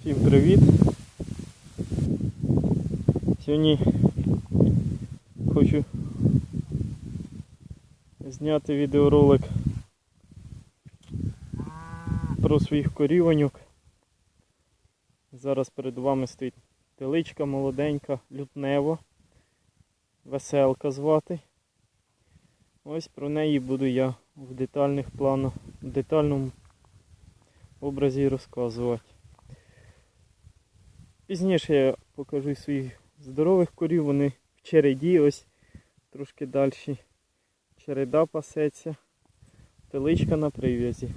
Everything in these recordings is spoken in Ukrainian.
Всім привіт! Сьогодні хочу зняти відеоролик про своїх корівоньок. Зараз перед вами стоїть теличка молоденька, лютнева, веселка звати. Ось про неї буду я в детальних планах, в детальному образі розказувати. Пізніше я покажу своїх здорових корів, вони в череді, ось трошки далі. Череда пасеться, теличка на прив'язі.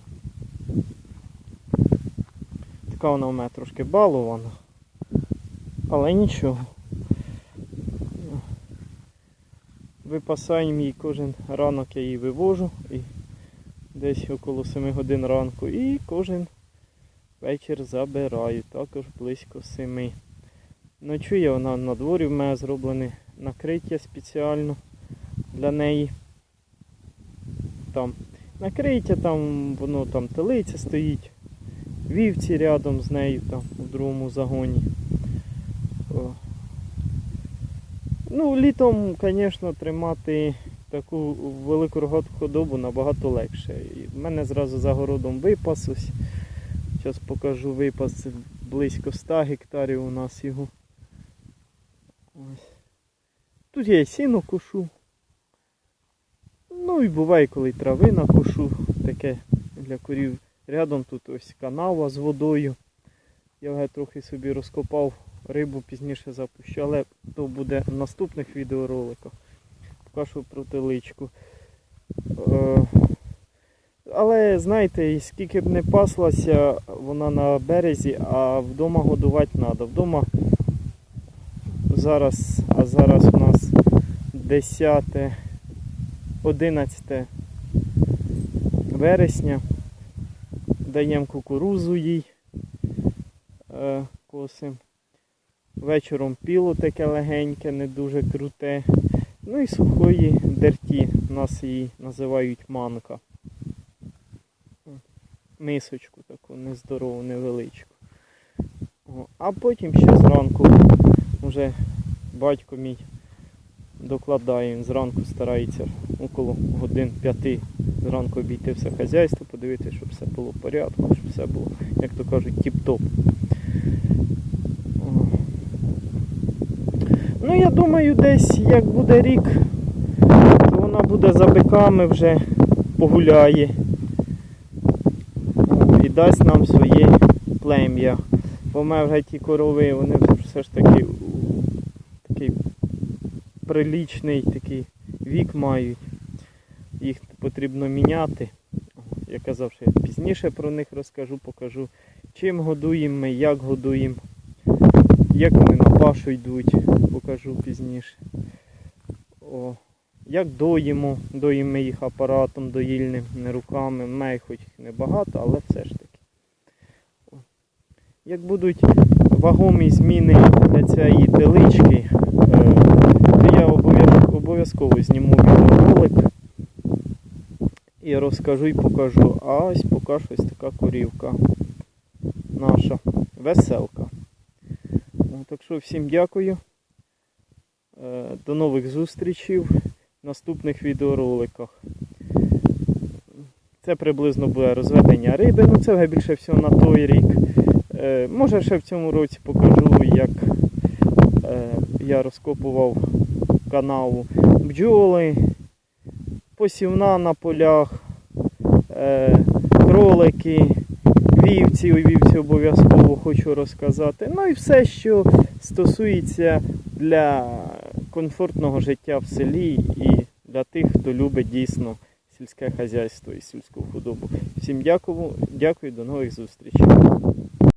Така вона у мене трошки балована, але нічого. Випасаємо її кожен ранок, я її вивожу і десь около 7 годин ранку і кожен вечір забираю, також близько 7. Ночує вона на дворі, в мене зроблене накриття спеціально для неї. Там накриття, там воно там телиця стоїть, вівці рядом з нею там у другому загоні. О. Ну, літом, звісно, тримати таку велику рогату худобу набагато легше. В мене зразу за городом випас ось. Зараз покажу випас близько 100 гектарів у нас його. Ось. Тут я і сіно кошу. Ну і буває, коли й трави накошу, таке для корів. Рядом тут ось канава з водою. Я вже трохи собі розкопав рибу, пізніше запущу, але то буде в наступних відеороликах. Покажу про теличку. Але знаєте, скільки б не паслася вона на березі, а вдома годувати треба. Вдома зараз, а зараз у нас 10, 11 вересня. Даємо кукурузу їй е, косим. Вечором піло таке легеньке, не дуже круте. Ну і сухої дерті. У нас її називають манка мисочку таку нездорову, невеличку. А потім ще зранку вже батько мій докладає, він зранку старається около годин п'яти зранку обійти все хазяйство, подивитися, щоб все було в порядку, щоб все було, як то кажуть, тіп-топ. Ну, я думаю, десь як буде рік, то вона буде за биками вже погуляє дасть нам своє плем'я. Бо мене вже ті корови, вони все ж таки такий прилічний такий вік мають. Їх потрібно міняти. Я казав, що я пізніше про них розкажу, покажу, чим годуємо ми, як годуємо, як вони на пашу йдуть, покажу пізніше. О, як доїмо, доїмо їх апаратом доїльним, не руками, має хоч їх небагато, але все ж таки. Як будуть вагомі зміни для цієї телички, е, то я обов'язково зніму відеоролик і розкажу і покажу. А ось покажу ось така корівка наша, веселка. Так що всім дякую. Е, До нових зустрічей наступних відеороликах. Це приблизно буде розведення риби, ну це вже більше всього на той рік. Е, Може ще в цьому році покажу, як е, я розкопував канаву бджоли, посівна на полях, е, кролики, вівці, вівці обов'язково хочу розказати. Ну і все, що стосується для комфортного життя в селі і для тих, хто любить дійсно сільське хазяйство і сільську худобу. Всім дякую, дякую, до нових зустрічей.